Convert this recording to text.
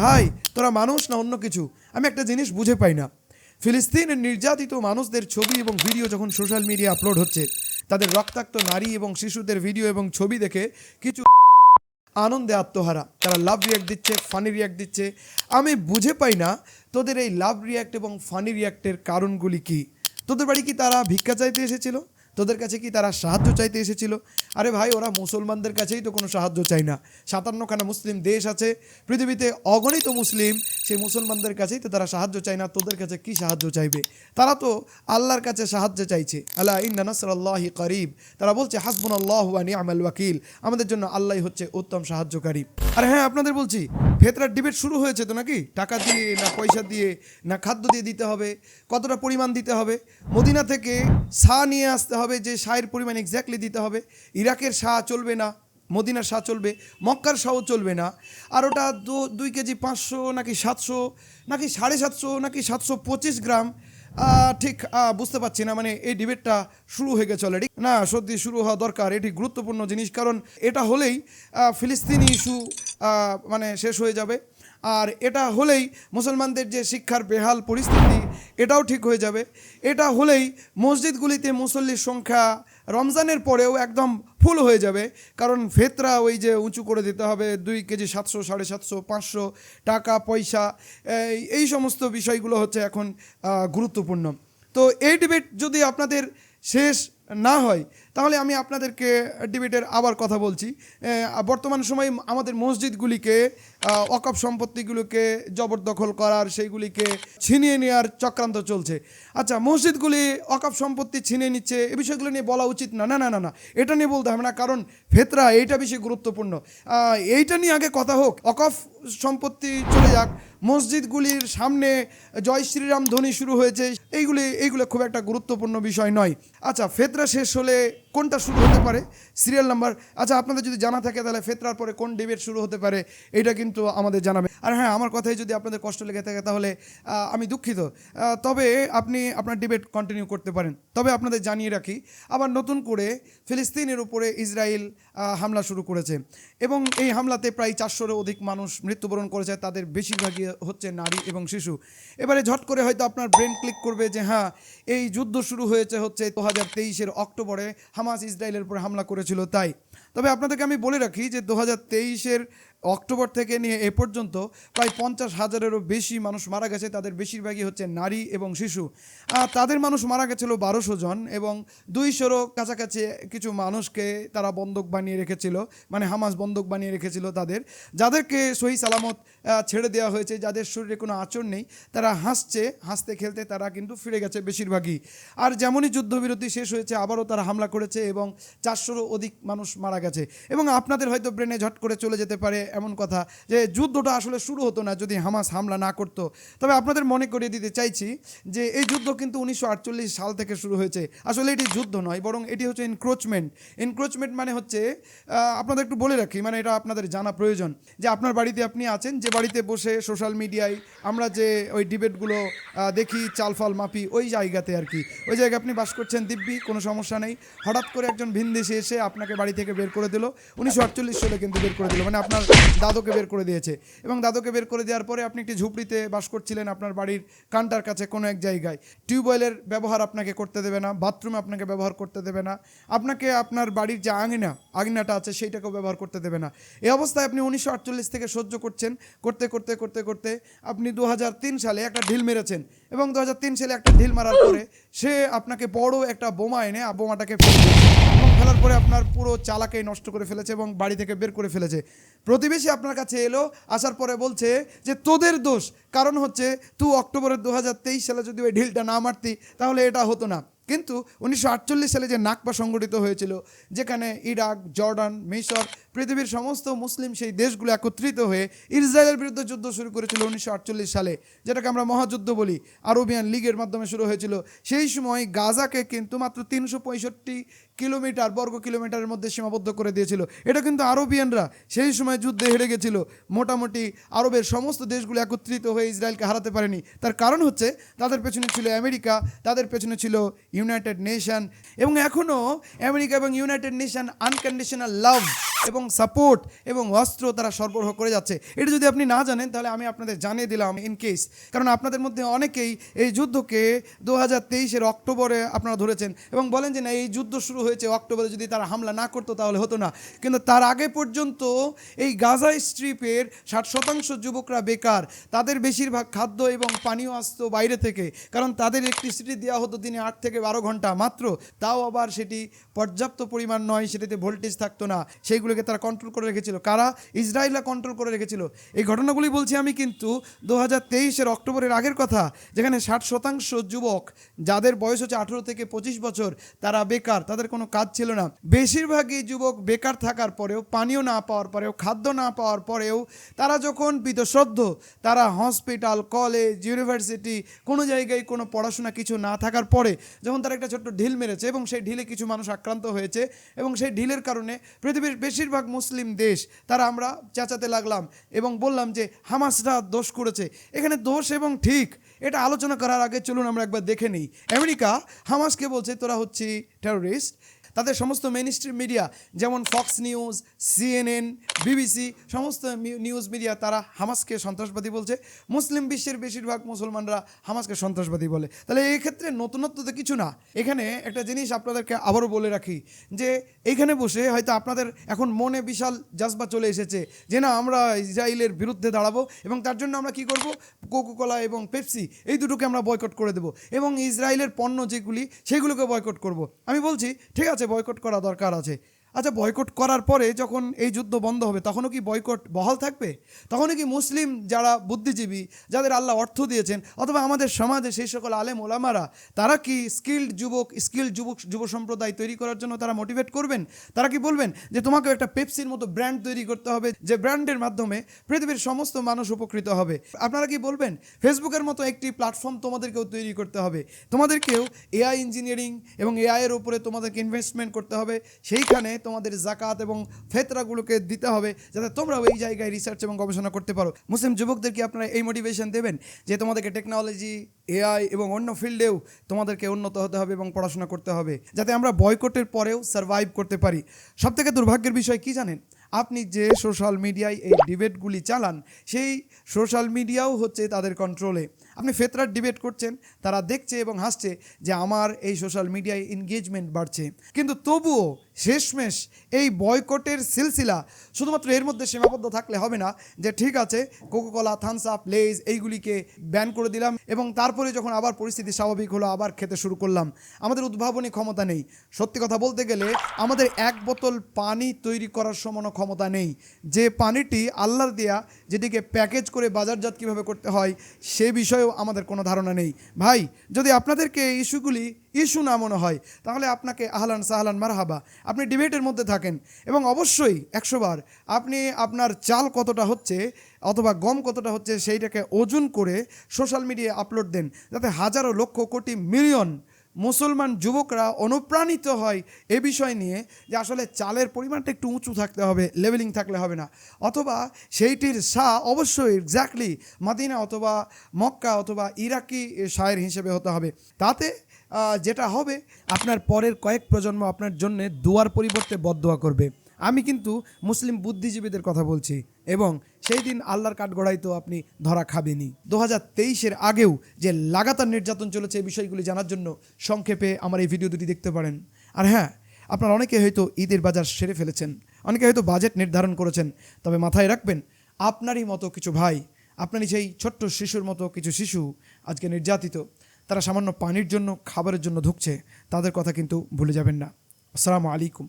ভাই, তোরা মানুষ না অন্য কিছু? আমি একটা জিনিস বুঝে পাই না। ফিলিস্তিনের নির্যাতিত মানুষদের ছবি এবং ভিডিও যখন সোশ্যাল মিডিয়া আপলোড হচ্ছে, তাদের রক্তাক্ত নারী এবং শিশুদের ভিডিও এবং ছবি দেখে কিছু আনন্দে আত্মহারা। তারা লাভ রিয়াক্ট দিচ্ছে ফানি রিয়াক্ট দিচ্ছে। আমি বুঝে পাই না তোদের এই লাভ রিয়াক্ট এবং ফানি রিয়াক্টের কারণগুলি কি? তোদের বাড়ি কি তারা ভিক্ষা চাইতে এসেছিল? তোদের কাছে কি তারা সাহায্য চাইতে এসেছিল? আরে ভাই, ওরা মুসলমানদের কাছেই তো কোনো সাহায্য চাই না। সাতান্নখানা মুসলিম দেশ আছে, পৃথিবীতে অগণিত মুসলিম, সেই মুসলমানদের কাছেই তো তারা সাহায্য চায় না, তোদের কাছে কি সাহায্য চাইবে? তারা তো আল্লাহর কাছে সাহায্য চাইছে। আল্লাহ ইন্না নাসরাল্লাহি করিব। তারা বলছে হাসবুন আল্লাহ নিয়ামাল ওয়াকিল। আমাদের জন্য আল্লাহ হচ্ছে উত্তম সাহায্যকারী। আর হ্যাঁ আপনাদের বলছি ভেতরার ডিবেট শুরু হয়েছে তো নাকি? টাকা দিয়ে না পয়সা দিয়ে, না খাদ্য দিয়ে দিতে হবে, কতটা পরিমাণ দিতে হবে? মদিনা থেকে সা নিয়ে আসতে হবে। যে সায়ের পরিমাণ এক্স্যাক্টলি দিতে হবে। ইরাকের সা চলবে না, মদিনার সা চলবে, মক্কার শাও চলবে না। আর ওটা দুই কেজি পাঁচশো নাকি সাতশো, নাকি সাড়ে সাতশো, নাকি সাতশো পঁচিশ গ্রাম ঠিক বুঝতে পারছি না মানে এই ডিবেটটা শুরু হয়ে গেছে অলরেডি না সত্যি শুরু হওয়া দরকার, এটি গুরুত্বপূর্ণ জিনিস, কারণ এটা হলেই ফিলিস্তিনি ইস্যু মানে শেষ হয়ে যাবে। আর এটা হলেই মুসলমানদের যে শিক্ষার বেহাল পরিস্থিতি এটাও ঠিক হয়ে যাবে। এটা হলেই মসজিদগুলিতে মুসল্লির সংখ্যা রমজানের পরেও একদম ফুল হয়ে যাবে। কারণ ভেতরা ওই যে উঁচু করে দিতে হবে, দুই কেজি সাতশো, সাড়ে সাতশো, পাঁচশো টাকা পয়সা, এই- সমস্ত বিষয়গুলো হচ্ছে এখন গুরুত্বপূর্ণ। তো এই ডিবেট যদি আপনাদের শেষ না হয়, তাহলে আমি আপনাদেরকে ডিবেটের আবার কথা বলছি। বর্তমান সময়ে আমাদের মসজিদগুলিকে অকপ সম্পত্তিগুলোকে জবরদখল করার সেইগুলিকে ছিনিয়ে নেওয়ার চক্রান্ত চলছে। আচ্ছা মসজিদগুলি অকপ সম্পত্তি ছিনিয়ে নিচ্ছে, এ বিষয়গুলো নিয়ে বলা উচিত না। না না না না, এটা নিয়ে বলতে হবে না, কারণ ভেতরা এইটা বেশি গুরুত্বপূর্ণ। এইটা নিয়ে আগে কথা হোক অকফ সম্পত্তি চলে যাক, মসজিদগুলির সামনে জয় শ্রীরাম ধ্বনি শুরু হয়েছে। এইগুলি এইগুলো খুব একটা গুরুত্বপূর্ণ বিষয় নয়। আচ্ছা ফেতরা শেষ হলে কোনটা শুরু হতে পারে? সিরিয়াল নাম্বার আচ্ছা আপনাদের যদি জানা থাকে তাহলে ফেতরার পরে কোন ডিবেট শুরু হতে পারে, এটা কিন্তু আমাদের জানাবে। আর হ্যাঁ আমার কথাই যদি আপনাদের কষ্ট লেগে থাকে তাহলে আমি দুঃখিত। তবে আপনি আপনার ডিবেট কন্টিনিউ করতে পারেন। তবে আপনাদের জানিয়ে রাখি, আবার নতুন করে ফিলিস্তিনের উপরে ইসরায়েল হামলা শুরু করেছে। এবং এই হামলাতে প্রায় চারশোরও অধিক মানুষ মৃত্যুবরণ করেছে, তাদের বেশিরভাগই হচ্ছে নারী এবং শিশু। এবারে ঝট করে হয়তো আপনার ব্রেন ক্লিক করবে যে হ্যাঁ এই যুদ্ধ শুরু হয়েছে হচ্ছে দু হাজার তেইশের অক্টোবরে হামাস ইসরায়েলের উপর হামলা করেছিল তাই। তবে আপনাদেরকে আমি বলে রাখি যে দু হাজার তেইশের অক্টোবর থেকে নিয়ে এ পর্যন্ত প্রায় পঞ্চাশ হাজারেরও বেশি মানুষ মারা গেছে। তাদের বেশিরভাগই হচ্ছে নারী এবং শিশু। তাদের মানুষ মারা গেছিল বারোশো জন এবং দুইশোরও কাছাকাছি কিছু মানুষকে তারা বন্দুক বানিয়ে রেখেছিল মানে হামাস বন্দুক বানিয়ে রেখেছিল তাদের। যাদেরকে সহি সালামত ছেড়ে দেওয়া হয়েছে, যাদের শরীরে কোনো আচর নেই, তারা হাসছে, হাসতে খেলতে তারা কিন্তু ফিরে গেছে বেশিরভাগই। আর যেমনই যুদ্ধবিরতি শেষ হয়েছে, আবারও তারা হামলা করেছে এবং চারশোরও অধিক মানুষ মারা গেছে। এবং আপনাদের হয়তো ব্রেনে ঝট করে চলে যেতে পারে এমন কথা যে যুদ্ধটা আসলে শুরু হতো না যদি হামাস হামলা না করতো। তবে আপনাদের মনে করিয়ে দিতে চাইছি যে এই যুদ্ধ কিন্তু উনিশশো আটচল্লিশ সাল থেকে শুরু হয়েছে। আসলে এটি যুদ্ধ নয়, বরং এটি হচ্ছে এনক্রোচমেন্ট এনক্রোচমেন্ট মানে হচ্ছে আপনাদের একটু বলে রাখি মানে এটা আপনাদের জানা প্রয়োজন যে আপনার বাড়িতে আপনি আছেন, যে বাড়িতে বসে সোশ্যাল মিডিয়ায় আমরা যে ওই ডিবেটগুলো দেখি, চালফাল মাপি, ওই জায়গাতে আর কি। ওই জায়গায় আপনি বাস করছেন দিব্যি, কোনো সমস্যা নেই। হঠাৎ করে একজন ভিনদেশে এসে আপনাকে বাড়ি থেকে বের করে দিল। উনিশশো আটচল্লিশ সালে কিন্তু বের করে দিল। মানে আপনার দাদুকে বের করে দিয়েছে। এবং দাদুকে বের করে দেওয়ার পরে আপনি একটি ঝুপড়িতে বাস করছিলেন আপনার বাড়ির কান্টার কাছে কোনো এক জায়গায়। টিউবওয়েলের ব্যবহার আপনাকে করতে দেবে না, বাথরুমে আপনাকে ব্যবহার করতে দেবে না, আপনাকে আপনার বাড়ির যে আঙিনা, আঙিনাটা আছে সেইটাকেও ব্যবহার করতে দেবে না। এই অবস্থায় আপনি উনিশশো আটচল্লিশ থেকে সহ্য করছেন, করতে করতে করতে করতে আপনি দু হাজার তিন সালে একটা ঢিল মেরেছেন। এবং দু হাজার তিন সালে একটা ঢিল মারার পরে সে আপনাকে বড় একটা বোমা এনে বোমাটাকে ফেলে ফেলার পরে আপনার পুরো চালাকেই নষ্ট করে ফেলেছে এবং বাড়ি থেকে বের করে ফেলেছে। প্রতিবেশী আপনার কাছে এলো, আসার পরে বলছে যে, তোদের দোষ। কারণ হচ্ছে, তুই অক্টোবরের দু হাজার তেইশ সালে যদি ওই ঢিলটা না মারতি, তাহলে এটা হতো না। কিন্তু উনিশশো আটচল্লিশ সালে যে নাকবা সংগঠিত হয়েছিল, যেখানে ইরাক, জর্ডান, মিশর, পৃথিবীর সমস্ত মুসলিম সেই দেশগুলো একত্রিত হয়ে ইসরায়েলের বিরুদ্ধে যুদ্ধ শুরু করেছিল উনিশশো আটচল্লিশ সালে, যেটাকে আমরা মহাযুদ্ধ বলি। আরবিয়ান লিগের মাধ্যমে শুরু হয়েছিল। সেই সময় গাজাকে কিন্তু মাত্র তিনশো পঁয়ষট্টি কিলোমিটার, বর্গ কিলোমিটারের মধ্যে সীমাবদ্ধ করে দিয়েছিল। এটা কিন্তু আরবিয়ানরা সেই সময় যুদ্ধে হেরে গেছিল। মোটামুটি আরবের সমস্ত দেশগুলো একত্রিত হয়ে ইসরায়েলকে হারাতে পারেনি। তার কারণ হচ্ছে, তাদের পেছনে ছিল আমেরিকা, তাদের পেছনে ছিল ইউনাইটেড নেশন এবং এখনও আমেরিকা এবং ইউনাইটেড নেশন আনকন্ডিশনাল লাভ এবং সাপোর্ট এবং অস্ত্র তারা সরবরাহ করে যাচ্ছে। এটা যদি আপনি না জানেন, তাহলে আমি আপনাদের জানিয়ে দিলাম ইন কেস কারণ আপনাদের মধ্যে অনেকেই এই যুদ্ধকে দু হাজার তেইশের অক্টোবরে আপনারা ধরেছেন এবং বলেন যে না, এই যুদ্ধ শুরু হয়েছে অক্টোবরে, যদি তারা হামলা না করতো তাহলে হতো না। কিন্তু তার আগে পর্যন্ত এই গাজা স্ট্রিপের ষাট শতাংশ যুবকরা বেকার। তাদের বেশিরভাগ খাদ্য এবং পানীয় আসতো বাইরে থেকে, কারণ তাদের ইলেকট্রিসিটি দেওয়া হতো দিনে আট থেকে বারো ঘণ্টা মাত্র, তাও আবার সেটি পর্যাপ্ত পরিমাণ নয়, সেটিতে ভোল্টেজ থাকতো না। সেইগুলোকে তারা কন্ট্রোল করে রেখেছিল। কারা? ইসরায়েলরা কন্ট্রোল করে রেখেছিল। এই ঘটনাগুলি বলছি আমি কিন্তু দু হাজার তেইশের অক্টোবরের আগের কথা, যেখানে ষাট শতাংশ যুবক, যাদের বয়স হচ্ছে আঠেরো থেকে পঁচিশ বছর, তারা বেকার, তাদের কোনো কাজ ছিল না। বেশিরভাগই যুবক বেকার থাকার পরেও, পানীয় না পাওয়ার পরেও, খাদ্য না পাওয়ার পরেও, তারা যখন বিতশ্রদ্ধ তারা হসপিটাল কলেজ ইউনিভার্সিটি কোনো জায়গায় কোনো পড়াশোনা কিছু না থাকার পরে, যখন তারা একটা ছোট্ট ঢিল মেরেছে এবং সেই ঢিলে কিছু মানুষ আক্রান্ত হয়েছে এবং সেই ঢিলের কারণে পৃথিবীর বেশিরভাগ মুসলিম দেশ তারা আমরা চেঁচাতে লাগলাম এবং বললাম যে হামাসরা দোষ করেছে। এখানে দোষ এবং ঠিক, এটা আলোচনা করার আগে চলুন আমরা একবার দেখে নিই। আমেরিকা হামাসকে বলছে, তোরা হচ্ছে টেরোরিস্ট তাদের সমস্ত মেনস্ট্রিম মিডিয়া যেমন ফক্স নিউজ সিএনএন বিবিসি সমস্ত নিউজ মিডিয়া তারা হামাসকে সন্ত্রাসবাদী বলছে। মুসলিম বিশ্বের বেশিরভাগ মুসলমানরা হামাসকে সন্ত্রাসবাদী বলে। তাহলে এই ক্ষেত্রে নতুনত্ব তো কিছু না। এখানে একটা জিনিস আপনাদেরকে আবারও বলে রাখি, যে এখানে বসে হয়তো আপনাদের এখন মনে বিশাল জাজবা চলে এসেছে, যে না আমরা ইসরায়েলের বিরুদ্ধে দাঁড়াবো এবং তার জন্য আমরা কি করব? কোকোকোলা এবং পেপসি এই দুটোকে আমরা বয়কট করে দেবো এবং ইসরায়েলের পণ্য যেগুলি, সেগুলোকে বয়কট করব। আমি বলছি, ঠিক আছে বয়কট করা দরকার আছে। আচ্ছা বয়কট করার পরে যখন এই যুদ্ধ বন্ধ হবে, তখনও কি বয়কট বহাল থাকবে? তখনও কি মুসলিম যারা বুদ্ধিজীবী, যাদের আল্লাহ অর্থ দিয়েছেন, অথবা আমাদের সমাজে সেই সকল আলেম ওলামারা, তারা কি স্কিল্ড যুবক স্কিল্ড যুবক, যুব সম্প্রদায় তৈরি করার জন্য তারা মোটিভেট করবেন? তারা কি বলবেন যে তোমাকে একটা পেপসির মতো ব্র্যান্ড তৈরি করতে হবে, যে ব্র্যান্ডের মাধ্যমে পৃথিবীর সমস্ত মানুষ উপকৃত হবে? আপনারা কি বলবেন? ফেসবুকের মতো একটি প্ল্যাটফর্ম তোমাদেরকেও তৈরি করতে হবে। তোমাদেরকেও এআই ইঞ্জিনিয়ারিং এবং এআইয়ের উপরে তোমাদেরকে ইনভেস্টমেন্ট করতে হবে। সেইখানে তোমাদের জাকাত এবং ফেতরাগুলোকে দিতে হবে যাতে তোমরাও এই জায়গায় রিসার্চ এবং গবেষণা করতে পারো। মুসলিম যুবকদেরকে আপনারা এই মোটিভেশন দেবেন? যে তোমাদেরকে টেকনোলজি এআই এবং অন্য ফিল্ডেও তোমাদেরকে উন্নত হতে হবে এবং পড়াশোনা করতে হবে, যাতে আমরা বয়কটের পরেও সার্ভাইভ করতে পারি। সবথেকে দুর্ভাগ্যের বিষয় কি জানেন? আপনি যে সোশ্যাল মিডিয়ায় এই ডিবেটগুলি চালান, সেই সোশ্যাল মিডিয়াও হচ্ছে তাদের কন্ট্রোলে আপনি ফেতরার ডিবেট করছেন, তারা দেখছে এবং হাসছে যে আমার এই সোশ্যাল মিডিয়ায় এনগেজমেন্ট বাড়ছে। কিন্তু তবুও শেষমেশ এই বয়কটের সিলসিলা শুধুমাত্র এর মধ্যে সীমাবদ্ধ থাকলে হবে না যে ঠিক আছে কোকোকলা থামস আপ লেজ এইগুলিকে ব্যান করে দিলাম এবং তারপরে যখন আবার পরিস্থিতি স্বাভাবিক হলো, আবার খেতে শুরু করলাম। আমাদের উদ্ভাবনী ক্ষমতা নেই। সত্যি কথা বলতে গেলে আমাদের এক বোতল পানি তৈরি করার সমানো ক্ষমতা নেই। যে পানিটি আল্লাহর দেয়া, যেটিকে প্যাকেজ করে বাজারজাত কীভাবে করতে হয়, সে বিষয়েও আমাদের কোনো ধারণা নেই। ভাই, যদি আপনাদেরকে এই ইস্যুগুলি ইস্যু না মনে হয়, তাহলে আপনাকে আহলান সাহলান মারহাবা। আপনি ডিবেটের মধ্যে থাকেন এবং অবশ্যই একশোবার আপনি আপনার চাল কতটা হচ্ছে অথবা গম কতটা হচ্ছে সেইটাকে ওজন করে সোশ্যাল মিডিয়ায় আপলোড দেন, যাতে হাজারো লক্ষ কোটি মিলিয়ন মুসলমান যুবকরা অনুপ্রাণিত হয় এ বিষয় নিয়ে যে আসলে চালের পরিমাণটা একটু উঁচু থাকতে হবে লেভেলিং থাকলে হবে না। অথবা সেইটির শাহ অবশ্যই এক্স্যাক্টলি মাদিনা অথবা মক্কা অথবা ইরাকি শায়ের হিসেবে হতে হবে। তাতে যেটা হবে, আপনার পরের কয়েক প্রজন্ম আপনার জন্য দুয়ার পরিবর্তে বদদোয়া করবে। আমি কিন্তু মুসলিম বুদ্ধিজীবীদের কথা বলছি এবং সেই দিন আল্লাহর কাঠগড়াই তো আপনি ধরা খাবেনই। দু হাজার তেইশের আগেও যে লাগাতার নির্যাতন চলেছে এই বিষয়গুলি জানার জন্য সংক্ষেপে আমার এই ভিডিও দুটি দেখতে পারেন। আর হ্যাঁ আপনার অনেকে হয়তো ঈদের বাজার সেরে ফেলেছেন, অনেকে হয়তো বাজেট নির্ধারণ করেছেন, তবে মাথায় রাখবেন, আপনারই মতো কিছু ভাই, আপনারই সেই ছোট্ট শিশুর মতো কিছু শিশু আজকে নির্যাতিত। তারা সামান্য পানির জন্য, খাবারের জন্য ধুকছে তাদের কথা কিন্তু ভুলে যাবেন না। আসসালামু আলাইকুম।